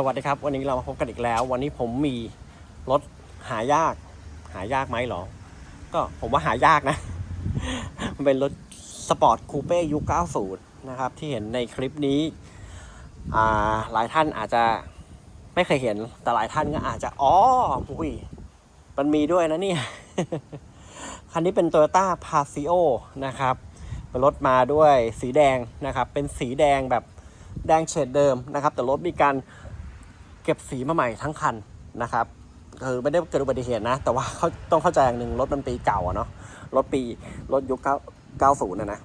สวัสดีครับ วันนี้เรามาพบกันอีกแล้ว วันนี้ผมมีรถหายาก หายากไหมหรอ ก็ผมว่าหายากนะ มันเป็นรถสปอร์ตคูเป้ยุค90 นะครับ ที่เห็นในคลิปนี้อ่าหลายท่านอาจจะไม่เคยเห็น แต่หลายท่านก็อาจจะ อ๋ออุ้ยมันมีด้วยนะเนี่ย คันนี้เป็น Toyota p a s i o นะครับ เป็นรถมาด้วยสีแดงนะครับ เป็นสีแดงแบบแดงเฉดเดิมนะครับ แต่รถมีการ ก็บสีมาใหม่ทั้งคันนะครับคือไม่ได้เกิดอุบัติเหตุนะ แต่ว่าเขาต้องเข้าใจอย่างหนึ่งรถมันปีเก่าอะเนาะรถปีรถยุค90นะนะ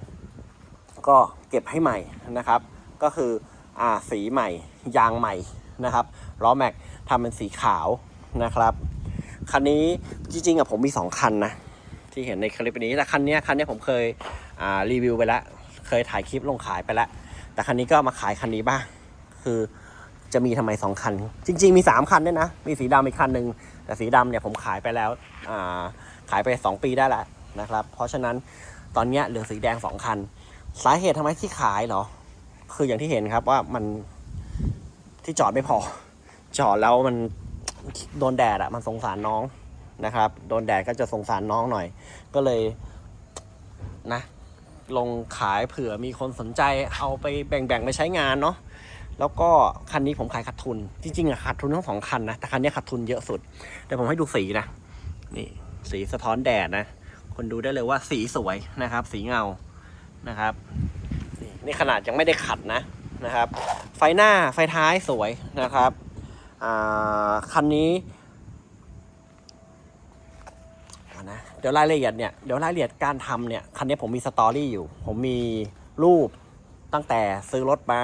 ก็เก็บให้ใหม่นะครับ ก็คืออ่าสีใหม่ ยางใหม่นะครับล้อแม็กทำเป็นสีขาวนะครับคันนี้จริงๆอะผมมี 2 คันนะที่เห็นในคลิปนี้แต่คันนี้คันนี้ผมเคยอ่ารีวิวไปแล้ว เคยถ่ายคลิปลงขายไปแล้ว แต่คันนี้ก็มาขายคันนี้บ้างคือ จะมีทำไมสองคัน จริง ๆ มี 3 คันด้วยนะ มีสีดำอีกคันหนึ่งแต่สีดำเนี่ยผมขายไปแล้วาขายไป 2 ปีได้แล้วนะครับ เพราะฉะนั้นตอนเนี้ยเหลือสีแดง 2 คัน สาเหตุทำไมที่ขายเหรอ คืออย่างที่เห็นครับว่ามันที่จอดไม่พอ จอดแล้วมันโดนแดดอะมันสงสารน้องนะครับ โดนแดดก็จะสงสารน้องหน่อย ก็เลยนะลงขายเผื่อมีคนสนใจเอาไปแบ่งๆไปใช้งานเนาะ แล้วก็คันนี้ผมขายขาดทุน จริงๆอะขาดทุนทั้งสองคันนะแต่คันนี้ขาดทุนเยอะสุดเดี๋ยวผมให้ดูสีนะนี่สีสะท้อนแดดนะ คนดูได้เลยว่าสีสวยนะครับ สีเงานะครับนี่นี่ขนาดยังไม่ได้ขัดนะนะครับ ไฟหน้าไฟท้ายสวยนะครับคันนี้นะเดี๋ยวรายละเอียดเนี่ยเดี๋ยวรายละเอียดการทำเนี่ยคันนี้ผมมีสตอรี่อยู่ ผมมีรูป ตั้งแต่ซื้อรถมา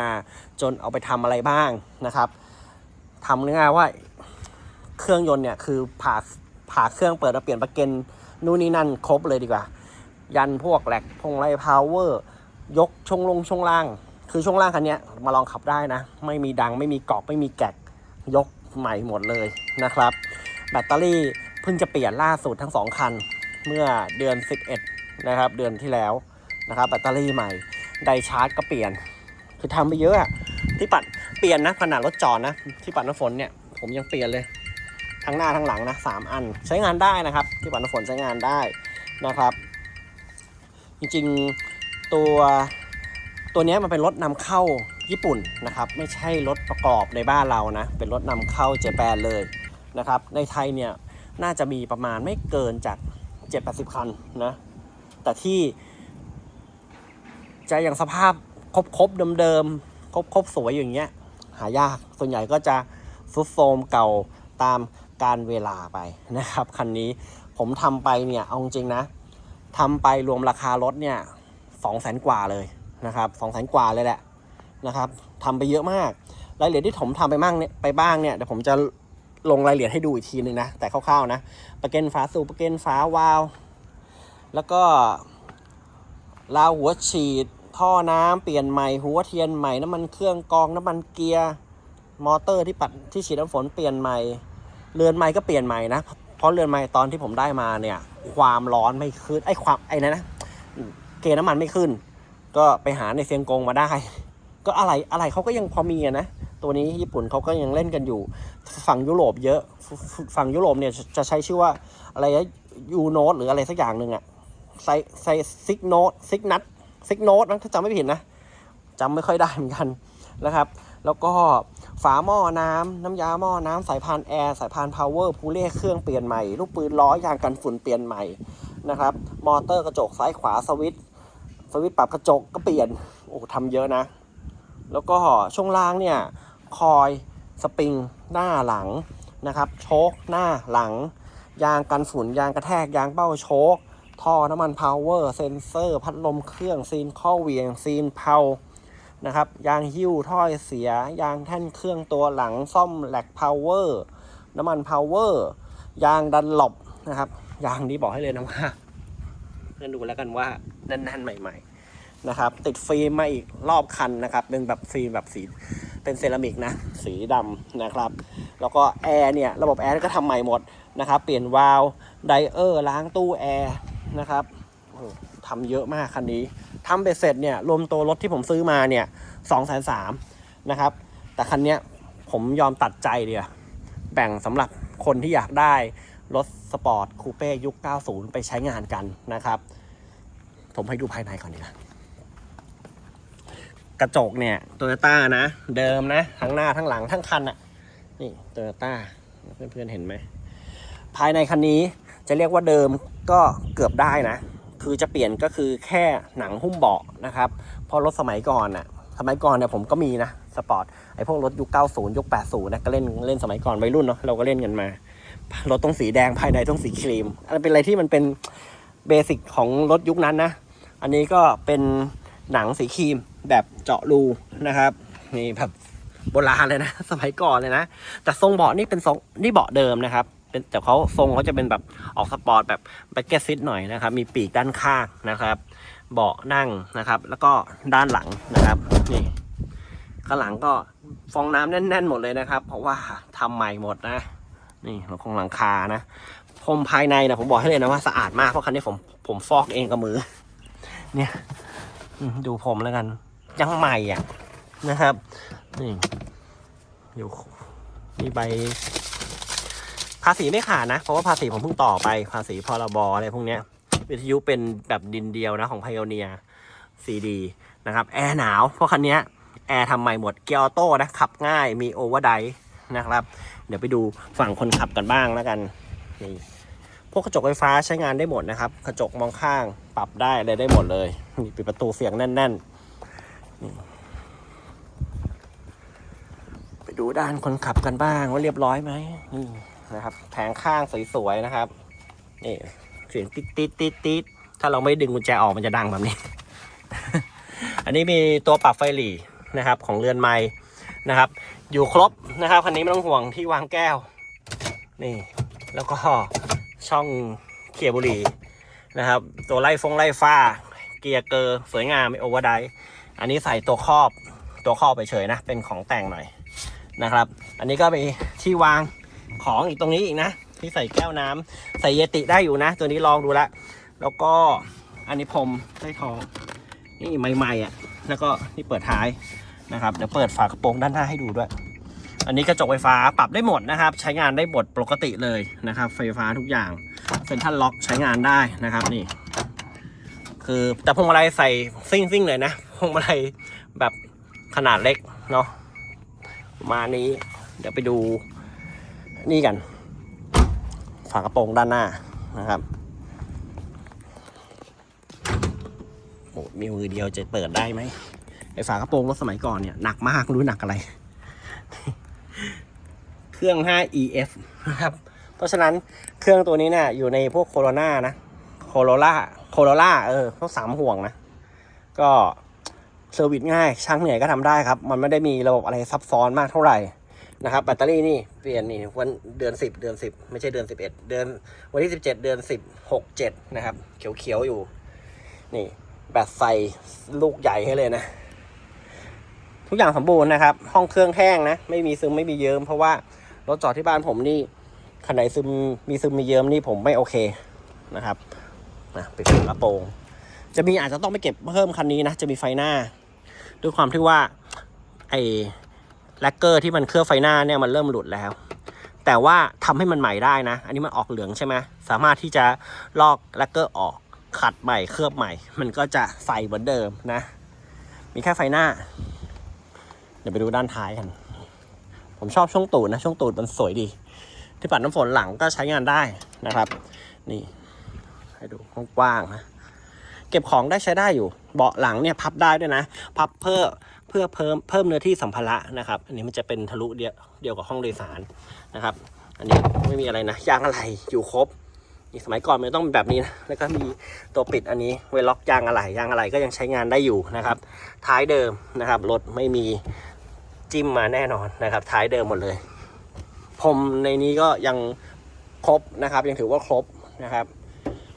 จนเอาไปทำอะไรบ้างนะครับทำง่ายๆว่าเครื่องยนต์เนี่ยคือผ่าผ่าเครื่องเปิดแล้วเปลี่ยนประเกันนู่นนี่นั่นครบเลยดีกว่า ยันพวกแหลกพงไล่พาวเวอร์ยกช่วงลงช่วงล่าง คือช่วงล่างคันนี้มาลองขับได้นะ ไม่มีดังไม่มีกรอบไม่มีแกกยกใหม่หมดเลยนะครับ แบตเตอรี่เพิ่งจะเปลี่ยนล่าสุดทั้งสองคัน เมื่อเดือน 11 นะครับ เดือนที่แล้วนะครับ แบตเตอรี่ใหม่ ไดชาร์จก็เปลี่ยน คือทำไปเยอะอะที่ปัดเปลี่ยนนะขนาดรถจอดนะ ที่ปัดน้ำฝนเนี่ยผมยังเปลี่ยนเลย ทั้งหน้าทั้งหลังนะสามอันใช้งานได้นะครับ ที่ปัดน้ำฝนใช้งานได้นะครับ จริงๆตัวตัวนี้มันเป็นรถนำเข้าญี่ปุ่นนะครับ ไม่ใช่รถประกอบในบ้านเรานะ เป็นรถนำเข้าเจแปนเลยนะครับ ในไทยเนี่ยน่าจะมีประมาณไม่เกินจาก 7-80 คันนะ แต่ที่ จะอย่างสภาพครบๆเดิมๆครบๆสวยอย่างเงี้ย หายากส่วนใหญ่ก็จะซุดโทมเก่าตามการเวลาไปนะครับคันนี้ผมทำไปเนี่ยเอาจริงนะทำไปรวมราคารถเนี่ยสองแสนกว่าเลยนะครับสองแสนกว่าเลยแหละนะครับทำไปเยอะมากรายละเอียดที่ผมทำไปบ้างเนี่ยไปบ้างเนี่ยเดี๋ยวผมจะลงรายละเอียดให้ดูอีกทีนึงนะ แต่คร่าวๆนะประเกันฝาสูบประเกันฝาวาล์วแล้วก็ราวหัวฉีด ท่อน้ำเปลี่ยนใหม่หัวเทียนใหม่น้ำมันเครื่องกองน้ำมันเกียร์มอเตอร์ที่ปัดที่ฉีดน้ำฝนเปลี่ยนใหม่เรือนไม้ก็เปลี่ยนใหม่นะเพราะเรือนไม้ตอนที่ผมได้มาเนี่ย ความร้อนไม่ขึ้นไอ้ความไอ้นั่นนะเกณฑ์น้ำมันไม่ขึ้น ก็ไปหาในเซียงกงมาได้ ก็อะไรอะไรเขาก็ยังพอมีนะตัวนี้ญี่ปุ่นเขาก็ยังเล่นกันอยู่ ฝั่งยุโรปเยอะฝั่งยุโรปเนี่ยจะใช้ชื่อว่าอะไรยูโนตหรืออะไรสักอย่างหนึ่งอะไซไซซิกโนตซิกนัท ซิกโนตนะถ้าจำไม่ผิดนะจำไม่ค่อยได้เหมือนกันนะครับ แล้วก็ฝาหม้อน้ำน้ำยาหม้อน้ำสายพานแอร์สายพานพาวเวอร์พูเล่เครื่องเปลี่ยนใหม่ลูกปืนล้อยางกันฝุ่นเปลี่ยนใหม่นะครับ มอเตอร์กระจกซ้ายขวาสวิตช์สวิตช์ปรับกระจกก็เปลี่ยนโอ้ทำเยอะนะ แล้วก็ช่วงล่างเนี่ยคอยสปริงหน้าหลังนะครับ โชคหน้าหลัง ยางกันฝุ่นยางกระแทกยางเป้าโชค ท่อน้ำมันพาวเวอร์เซนเซอร์ พัดลมเครื่องซีนข้อเหวียงซีนเพานะครับ ยางหิ้วถ้อยเสีย ยางแท่นเครื่องตัวหลังซ่อมแหลกพาวเวอร์น้ำมันพาวเวอร์ยางดันหลบนะครับ ยางนี้บอกให้เลยนะว่าเพื่อนดูแล้วกันว่าแน่นๆใหม่ ๆ นะครับ ติดฟิล์มมาอีกรอบคันนะครับ เป็นแบบฟิล์มแบบสีเป็นเซรามิกนะ สีดำนะครับ แล้วก็แอร์เนี่ย ระบบแอร์ก็ทำใหม่หมดนะครับ เปลี่ยนวาล์วไดเออร์ล้างตู้แอร์ นะครับทำเยอะมากคันนี้ทำเบ็ดเสร็จเนี่ยรวมตัวรถที่ผมซื้อมาเนี่ยสองแสนสามนะครับ แต่คันเนี้ยผมยอมตัดใจเดียวแบ่งสำหรับคนที่อยากได้รถสปอร์ตคูเป้ยุค 90 ไปใช้งานกันนะครับ ผมให้ดูภายในก่อนดีกว่ากระจกเนี่ยโตโยต้านะ เดิมนะ ทั้งหน้าทั้งหลังทั้งคันอะนี่โตโยต้าเพื่อนๆเห็นไหม ภายในคันนี้ จะเรียกว่าเดิมก็เกือบได้นะ คือจะเปลี่ยนก็คือแค่หนังหุ้มเบาะนะครับเพราะรถสมัยก่อนอะสมัยก่อนเนี่ยผมก็มีนะสปอร์ตไอพวกรถยุค 90 ยุค 80 นะก็เล่นเล่นสมัยก่อนวัยรุ่นเนาะเราก็เล่นกันมารถต้องสีแดงภายในต้องสีครีมอันเป็นอะไรที่มันเป็นเบสิกของรถยุคนั้นนะ อันนี้ก็เป็นหนังสีครีมแบบเจาะรูนะครับนี่แบบโบราณเลยนะ สมัยก่อนเลยนะ แต่ทรงเบาะนี่เป็นทรงนี่เบาะเดิมนะครับ เป็นแต่เขาทรงเขาจะเป็นแบบออกสปอร์ตแบบแบ็กเก็ตซิทหน่อยนะครับ มีปีกด้านข้างนะครับ เบาะนั่งนะครับ แล้วก็ด้านหลังนะครับนี่ข้างหลังก็ฟองน้ำแน่น ๆ หมดเลยนะครับ เพราะว่าทำใหม่หมดนะ นี่เราคงหลังคานะพรมภายในนะผมบอกให้เลยนะว่าสะอาดมากเพราะคันนี้ผมผมฟอกเองกับมือ เนี่ยดูผมแล้วกัน ยังใหม่อะนะครับ นี่อยู่มีใบ ภาษีไม่ขาดนะ เพราะว่าภาษีผมเพิ่งต่อไป ภาษีพรบอะไรพวกเนี้ย วิทยุเป็นแบบดินเดียวนะของ Pioneer CD นะครับ แอร์หนาว เพราะคันนี้แอร์ทำใหม่หมด เกียร์ออโต้นะ ขับง่าย มีโอเวอร์ไดนะครับ เดี๋ยวไปดูฝั่งคนขับกันบ้างแล้วกัน นี่ พวกกระจกไฟฟ้าใช้งานได้หมดนะครับ กระจกมองข้าง ปรับได้อะไรได้หมดเลย นี่ปิดประตูเสียงแน่นๆ ไปดูด้านคนขับกันบ้างว่าเรียบร้อยไหมนี่ นะครับแผงข้างสวยๆนะครับนี่เสียงติดติดติดติดถ้าเราไม่ดึงกุญแจออกมันจะดังแบบนี้ อันนี้มีตัวปรับไฟหลีนะครับ ของเรือนไม้นะครับ อยู่ครบนะครับคันนี้ไม่ต้องห่วงที่วางแก้ว นี่ แล้วก็ช่องเขียบุหรี่นะครับ ตัวไล่ฟงไล่ฟ้า เกียร์เกอร์สวยงามไม่โอเวอร์ไดอันนี้ใส่ตัวครอบตัวครอบไปเฉยนะ เป็นของแต่งหน่อยนะครับ อันนี้ก็มีที่วาง ของอีกตรงนี้อีกนะ ที่ใส่แก้วน้ำใส่เยติได้อยู่นะ ตัวนี้ลองดูละ แล้วก็อันนี้พรมใต้ท้องนี่ใหม่ๆอะ แล้วก็นี่เปิดท้ายนะครับ เดี๋ยวเปิดฝากระโปรงด้านหน้าให้ดูด้วย อันนี้กระจกไฟฟ้าปรับได้หมดนะครับ ใช้งานได้หมดปกติเลยนะครับ ไฟฟ้าทุกอย่างเซ็นทรัลล็อกใช้งานได้นะครับนี่ คือแต่พวงมาลัยใส่ซิ่งซิ่งๆเลยนะพวงมาลัยแบบขนาดเล็กเนาะมานี้ เดี๋ยวไปดู นี่กัน ฝากระโปรงด้านหน้านะครับโอ้มีมือเดียวจะเปิดได้ไหมไอฝากระโปรงรถสมัยก่อนเนี่ยหนักมากรู้หนักอะไร เครื่อง 5 EF นะครับ เพราะฉะนั้นเครื่องตัวนี้เนี่ยอยู่ในพวกโคโรนานะโคโรล่าโคโรล่าเออพวกสามห่วงนะ ก็เซอร์วิสง่ายช่างเหนื่อยก็ทำได้ครับ มันไม่ได้มีระบบอะไรซับซ้อนมากเท่าไหร่ นะครับแบตเตอรี่นี่เปลี่ยนนี่วันเดือน 10 เดือน 10 ไม่ใช่เดือน 11 เดือนวันที่ 17 เดือน 10 6 7 นะครับ เขียวๆอยู่ นี่แบตใส่ลูกใหญ่ให้เลยนะ ทุกอย่างสมบูรณ์นะครับ ห้องเครื่องแห้งนะ ไม่มีซึมไม่มีเยิ้มเพราะว่ารถจอดที่บ้านผมนี่คันไหนซึมมีซึมมีเยิ้มนี่ผมไม่โอเคนะครับนะปิดฝากระโปรง จะมีอาจจะต้องไปเก็บเพิ่มคันนี้นะ จะมีไฟหน้า ด้วยความที่ว่าไอ แลกเกอร์ที่มันเคลือบไฟหน้าเนี่ยมันเริ่มหลุดแล้ว แต่ว่าทำให้มันใหม่ได้นะ อันนี้มันออกเหลืองใช่ไหมสามารถที่จะลอกแลกเกอร์ออกขัดใหม่เคลือบใหม่ มันก็จะใสเหมือนเดิมนะ มีแค่ไฟหน้า เดี๋ยวไปดูด้านท้ายกัน ผมชอบช่วงตูดนะ ช่วงตูดมันสวยดี ที่ปัดน้ำฝนหลังก็ใช้งานได้นะครับ นี่ให้ดูกว้างๆนะ เก็บของได้ใช้ได้อยู่ เบาะหลังเนี่ยพับได้ด้วยนะ พับเพื่อ เพื่อเพิ่มเพิ่มเนื้อที่สัมภาระนะครับ อันนี้มันจะเป็นทะลุเดียวเดียวกับห้องโดยสารนะครับ อันนี้ไม่มีอะไรนะยางอะไรอยู่ครบสมัยก่อนมันต้องแบบนี้นะแล้วก็มีตัวปิดอันนี้ไว้ล็อกยางอะไรยางอะไรก็ยังใช้งานได้อยู่นะครับ ท้ายเดิมนะครับรถไม่มีจิ้มมาแน่นอนนะครับ ท้ายเดิมหมดเลยพรมในนี้ก็ยังครบนะครับ ยังถือว่าครบนะครับ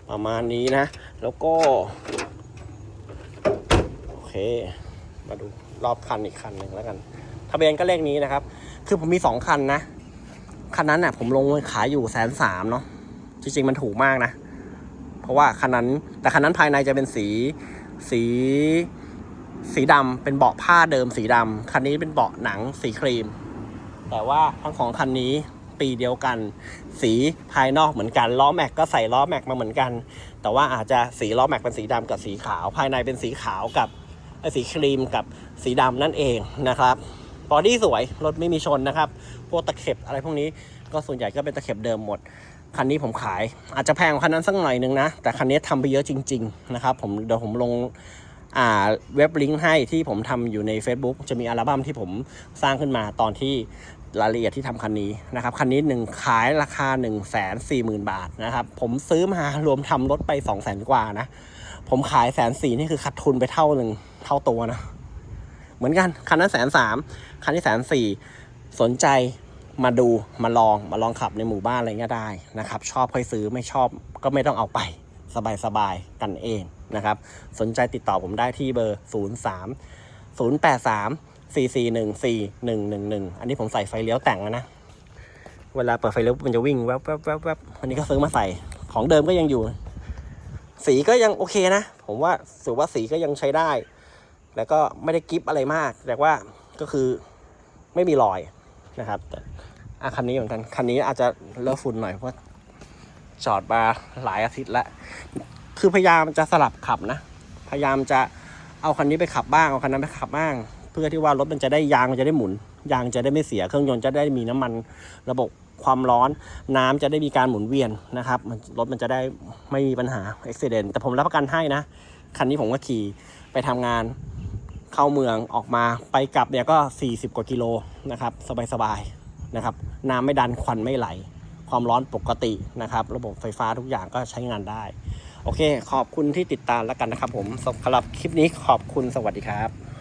ประมาณนี้นะ แล้วก็ โอเค มาดู รอบคันอีกคันหนึ่งแล้วกัน ทะเบียนก็เลขนี้นะครับ คือผมมีสองคันนะ คันนั้นน่ะผมลงขายอยู่แสนสามเนาะ จริงๆมันถูกมากนะ เพราะว่าคันนั้น แต่คันนั้นภายในจะเป็นสี สี สีดำเป็นเบาะผ้าเดิมสีดำคันนี้เป็นเบาะหนังสีครีม แต่ว่าทั้งของคันนี้ปีเดียวกัน สีภายนอกเหมือนกัน ล้อแม็กก็ใส่ล้อแม็กมาเหมือนกัน แต่ว่าอาจจะสีล้อแม็กเป็นสีดำกับสีขาว ภายในเป็นสีขาวกับ สีครีมกับสีดำนั่นเองนะครับบอดี้สวยรถไม่มีชนนะครับ พวกตะเข็บอะไรพวกนี้ก็ส่วนใหญ่ก็เป็นตะเข็บเดิมหมด คันนี้ผมขาย อาจจะแพงกว่าคันนั้นสักหน่อยนึงนะ แต่คันนี้ทำไปเยอะจริง ๆ นะครับ ผมเดี๋ยวผมลงอ่าเว็บลิงก์ให้ที่ผมทำอยู่ใน Facebook จะมีอัลบั้มที่ผมสร้างขึ้นมาตอนที่รายละเอียดที่ทำคันนี้นะครับ คันนี้หนึ่งขายราคา 1 4 0 0 0 0 บาทนะครับ ผมซื้อมารวมทำรถไป 2 0 0 0 0 0 กว่านะ ผมขายแสนสี่นี่คือขาดทุนไปเท่าหนึ่ง เท่าตัวนะ เหมือนกัน คันนั้นแสนสามคันที่แสนสี่สนใจมาดูมาลองมาลองขับในหมู่บ้านอะไรเงี้ยได้นะครับ ชอบค่อยซื้อไม่ชอบก็ไม่ต้องเอาไปสบายๆกันเองนะครับ สนใจติดต่อผมได้ที่เบอร์ 0 3 0 8 3 4 4 1 4 1 1 1 อันนี้ผมใส่ไฟเลี้ยวแต่งแล้วนะ เวลาเปิดไฟเลี้ยวมันจะวิ่งแวบแวบแวบแวบอันนี้ก็ซื้อมาใส่ของเดิมก็ยังอยู่ สีก็ยังโอเคนะ ผมว่าถือว่าสีก็ยังใช้ได้ แล้วก็ไม่ได้กิฟอะไรมาก แต่ว่าก็คือไม่มีรอยนะครับแต่อะคันนี้เหมือนกัน คันนี้อาจจะเลอะฝุ่นหน่อยเพราะจอดมาหลายอาทิตย์แล้ว คือพยายามจะสลับขับนะ พยายามจะเอาคันนี้ไปขับบ้าง เอาคันนั้นไปขับบ้าง เพื่อที่ว่ารถมันจะได้ยางมันจะได้หมุน ยางจะได้ไม่เสีย เครื่องยนต์จะได้มีน้ำมัน ระบบความร้อน น้ำจะได้มีการหมุนเวียนนะครับ มันรถมันจะได้ไม่มีปัญหาอุบิเหตุแต่ผมรับประกันให้นะ คันนี้ผมก็ขี่ไปทำงาน เข้าเมืองออกมาไปกลับเนี่ยก็ 40 กว่ากิโลนะครับสบายๆนะครับน้ำไม่ดันควันไม่ไหล ความร้อนปกตินะครับ ระบบไฟฟ้าทุกอย่างก็ใช้งานได้ โอเค ขอบคุณที่ติดตามแล้วกันนะครับผมสำหรับคลิปนี้ขอบคุณสวัสดีครับ